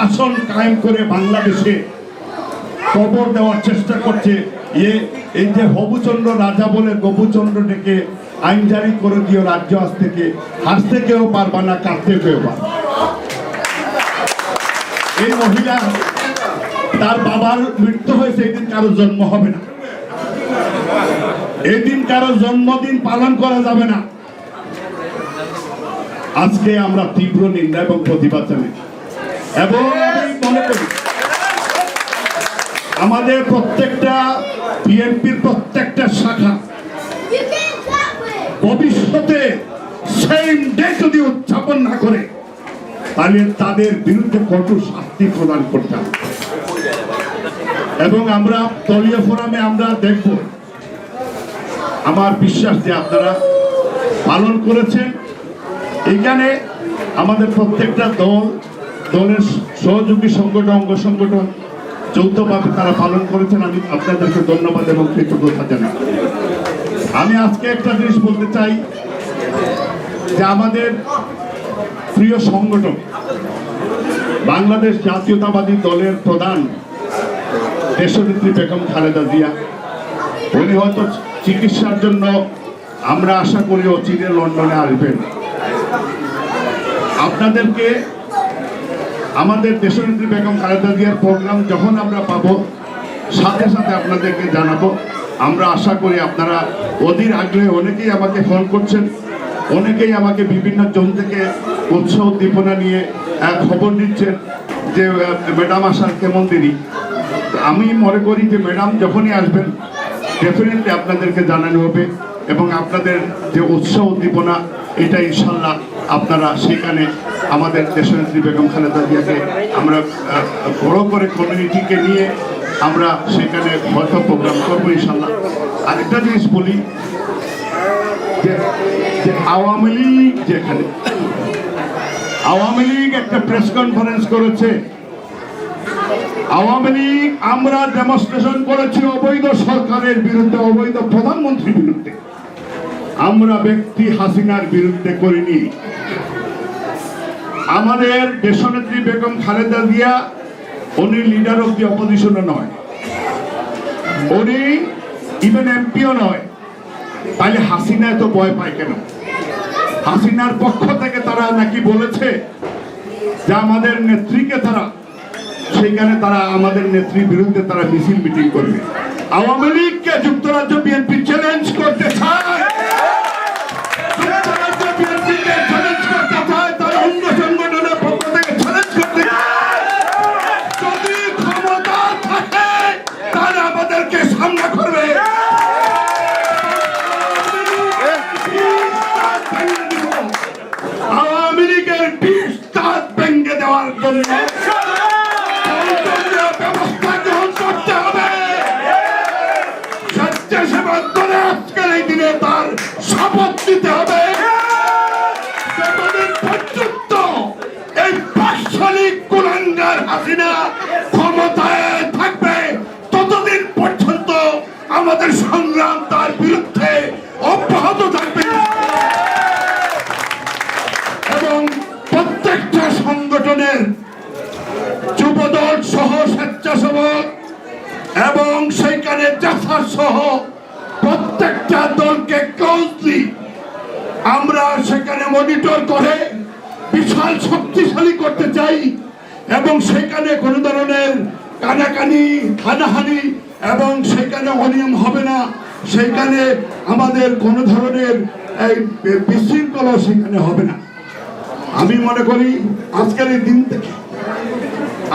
শাসন কায়েম করে বাংলাদেশে কবর দেওয়ার চেষ্টা করছে। এ এই যে হবুচন্দ্র রাজা বলে গবুচন্দ্র ডেকে আইন জারি করে দিও রাজ্য আজ থেকে। হাসতে কেউ পারবা না কাঁদতে কেউ এই মহিলা, তার বাবার মৃত্যু হয়েছে এই দিন কারও জন্ম হবে না। এই দিন কারও জন্মদিন পালন করা যাবে না। আজকে আমরা তীব্র নিন্দা এবং প্রতিবাদ জানাই। এবং আমি মনে করি, আমাদের প্রত্যেকটা বিএনপির প্রত্যেকটা শাখা! ভবিষ্যতে সেম ডে যদি উদযাপন না করে, তাহলে তাদের বিরুদ্ধে কঠোর শাস্তি প্রদান করতে হবে এবং আমরা দলীয় ফোরামে আমরা দেখব, আমার বিশ্বাস যে আপনারা পালন করেছেন এখানে আমাদের প্রত্যেকটা দল দলের সহযোগী সংগঠন, অঙ্গ সংগঠন যৌথভাবে তারা পালন করেছেন। আমি আপনাদেরকে ধন্যবাদ এবং কৃতজ্ঞতা জানাই। আমি আজকে একটা জিনিস বলতে চাই, যে আমাদের প্রিয় সংগঠন, বাংলাদেশ জাতীয়তাবাদী দলের প্রধান দেশনেত্রী বেগম খালেদা জিয়া, উনি হয়তো চিকিৎসার জন্য আমরা আশা করি অচিরে লন্ডনে আসবেন। আপনাদেরকে আমাদের দেশনেত্রী বেগম খালেদা জিয়ার প্রোগ্রাম যখন আমরা পাব, সাথে সাথে আপনাদেরকে জানাব। আমরা আশা করি আপনারা অধীর আগ্রহে অনেকেই আমাকে ফোন করছেন, অনেকেই আমাকে বিভিন্ন জন থেকে উৎসাহ উদ্দীপনা নিয়ে খবর দিচ্ছেন যে ম্যাডাম আসার কেমন দেরি। আমি মনে করি যে ম্যাডাম যখনই আসবেন ডেফিনেটলি আপনাদেরকে জানানো হবে এবং আপনাদের যে উৎসাহ উদ্দীপনা, এটা ইনশাল্লাহ আপনারা সেখানে আমাদের দেশনেত্রী বেগম খালেদা জিয়াকে আমরা বড় করে কমিউনিটিকে নিয়ে আমরা সেখানে হয়তো প্রোগ্রাম করব ইনশাল্লাহ আরেকটা জিনিস বলি, যে আওয়ামী লীগ যেখানে, আওয়ামী লীগ একটা প্রেস কনফারেন্স করেছে। আওয়ামী লীগ আমরা ডেমনস্ট্রেশন করেছি অবৈধ সরকারের বিরুদ্ধে, অবৈধ প্রধানমন্ত্রীর বিরুদ্ধে। আমরা ব্যক্তি হাসিনার বিরুদ্ধে করিনি। আমাদের দেশনেত্রী বেগম খালেদা জিয়া, উনি লিডার অফ দি অপোজিশনও নয়। উনি ইভেন এমপিও নয়। তাহলে হাসিনা এত ভয় পায় কেন? হাসিনার পক্ষ থেকে তারা নাকি বলেছে যে আমাদের নেত্রীকে তারা, সেইখানে তারা আমাদের নেত্রীর বিরুদ্ধে তারা মিছিল মিটিং করবে। আওয়ামী লীগকে যুক্তরাজ্য বিএনপি চ্যালেঞ্জ করতে সংসদীয় ব্যবস্থা এবং সেইখানে জাফার সহ প্রত্যেকটা দলকে ক্লোজলি আমরা সেখানে মনিটর করে বিশাল শক্তিশালী করতে চাই এবং সেখানে কোনো ধরনের কানাকানি, হানাহানি এবং সেখানে অনিয়ম হবে না। সেখানে আমাদের কোনো ধরনের এই বিশৃঙ্খলা সেখানে হবে না। আমি মনে করি আজকের এই দিন থেকে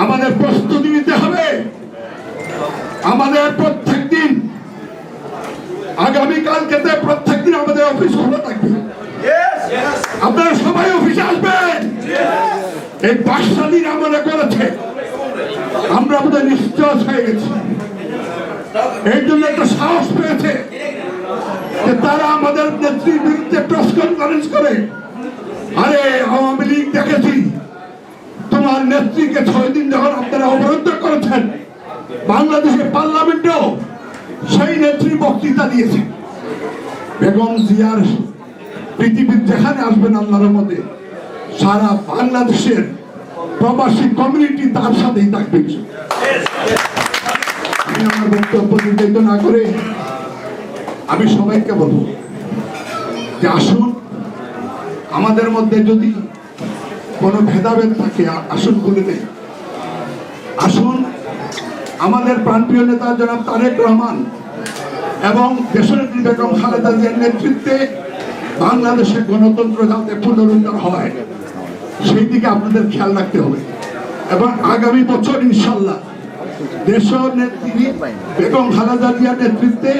আমাদের প্রস্তুতি নিতে হবে। আমাদের প্রত্যেক দিন আগামীকালকে প্রত্যেক দিন আমাদের অফিস খোলা থাকবে। আপনারা সবাই অফিসে আসবেন। এই বাকশালীরা মনে করেছে, আমরা আমাদের নিশ্চয় হয়ে গেছি। এই জন্য একটা সাহস পেয়েছে যে তারা আমাদের নেত্রীর বিরুদ্ধে প্রেস কনফারেন্স করে। আরে আওয়ামী লীগ দেখেছি। তোমার নেত্রীকে ছয় দিন যখন আপনারা অবরুদ্ধ করেছেন বাংলাদেশের পার্লামেন্টেও সেই নেত্রী বক্তৃতা দিয়েছে। বেগম জিয়ার পৃথিবীর যেখানে আসবেন আল্লাহর মধ্যে, সারা বাংলাদেশের প্রবাসী কমিউনিটি তার সাথেই থাকবে। আমি আমার বক্তব্য দীর্ঘায়িত না করে আমি সবাইকে বলব যে আসুন, আমাদের মধ্যে যদি কোনো ভেদাভেদ থাকে আ- আসুন, আমাদের প্রাণপ্রিয় নেতা জনাব তারেক রহমান এবং দেশনেত্রী বেগম খালেদা জিয়ার নেতৃত্বে বাংলাদেশে গণতন্ত্র যাতে পুনরুদ্ধার হয়, সেই দিকে আপনাদের খেয়াল রাখতে হবে। এবং আগামী বছর ইনশাল্লাহ দেশ নেত্রী বেগম খালেদা জিয়ার নেতৃত্বে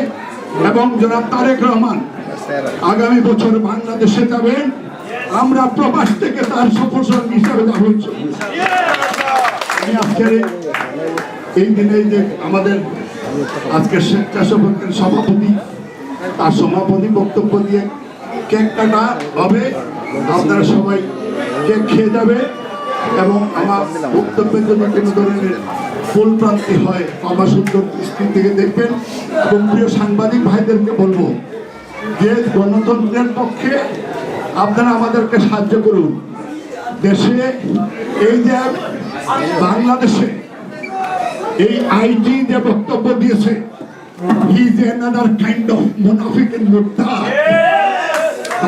এবং জনাব তারেক রহমান আগামী বছর বাংলাদেশে যাবেন। আমরা প্রবাস থেকে তার সফর হিসাবে আমি আজকের এই- দিনে যে আমাদের আজকের স্বেচ্ছাসেবকের সভাপতি, তার সভাপতি বক্তব্য দিয়ে কেক কাটা হবে। আপনারা সবাই কেক খেয়ে যাবে এবং আমার বক্তব্যের জন্য কোনো ধরনের ফুল প্রান্তি হয় আমার সুন্দর দৃষ্টি থেকে দেখবেন। এবং প্রিয় সাংবাদিক ভাইদেরকে বলব, যে গণতন্ত্রের পক্ষে আপনারা আমাদেরকে সাহায্য করুন। দেশে এই যে বাংলাদেশে এই আইজি যে বক্তব্য দিয়েছে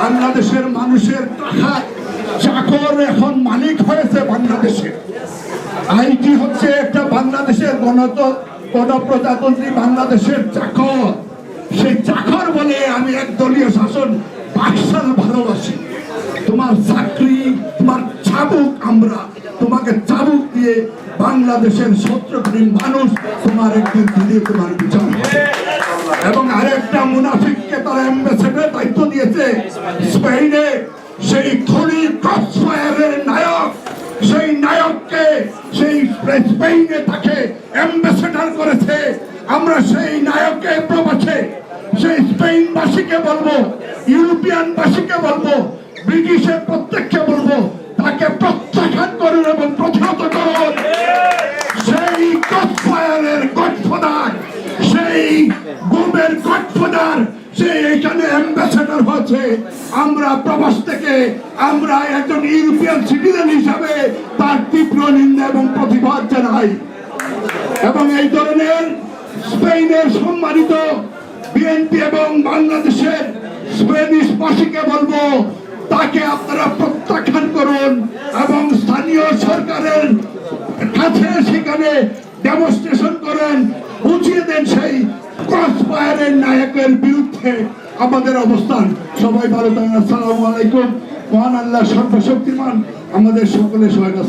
বাংলাদেশের মানুষের চাকর এখন মালিক হয়েছে বাংলাদেশে। আইটি হচ্ছে একটা বাংলাদেশের গণত, গণপ্রজাতন্ত্রী বাংলাদেশের চাকর। সেই চাকর বলে আমি একদলীয় শাসন বাকশাল ভালোবাসি। তোমার চাকরি, তোমার চাবুক আমরা। তোমাকে চাবুক দিয়ে বাংলাদেশের সত্তর মানুষ তোমার একদিন দিনে তোমার বিচার। এবং আরেকটা মুনাফিককে তারা অ্যাম্বাসেডার দায়িত্ব দিয়েছে। স্পেনে সেই খনি ক্রসফায়ারের নায়ক, সেই নায়ককে সেই স্পেনে তাকে অ্যাম্বাসেডার করেছে। আমরা সেই নায়ককে স্পেনবাসীকে বলব? ইউরোপিয়ানবাসীকে বলব? ব্রিটিশের প্রত্যেককে বলব, তাকে প্রত্যাখ্যান করুন এবং প্রতিহত করুন। সেই গডফায়ারের গডফাদার সেই গুমের গডফাদার সে এখানে অ্যাম্বাসেডর হচ্ছে আমরা প্রবাস থেকে, আমরা একজন ইউরোপিয়ান সিটিজেন হিসাবে তার তীব্র নিন্দা এবং প্রতিবাদ জানাই। এবং এই ধরনের স্পেনের সম্মানিত বিএনপি এবং বাংলাদেশের স্পেনিশ বাসীকে বলব, তাকে আপনারা প্রত্যাখ্যান করুন এবং স্থানীয় সরকারের কাছে সেখানে ডেমনস্ট্রেশন করেন, বুঝিয়ে দেন সেই ক্রসফায়ারের নায়কের বিরুদ্ধে আমাদের অবস্থান। সবাই ভালো থাকেন, আসসালামু আলাইকুম। মহান আল্লাহ সর্বশক্তিমান, আমাদের সকলের সহায়তা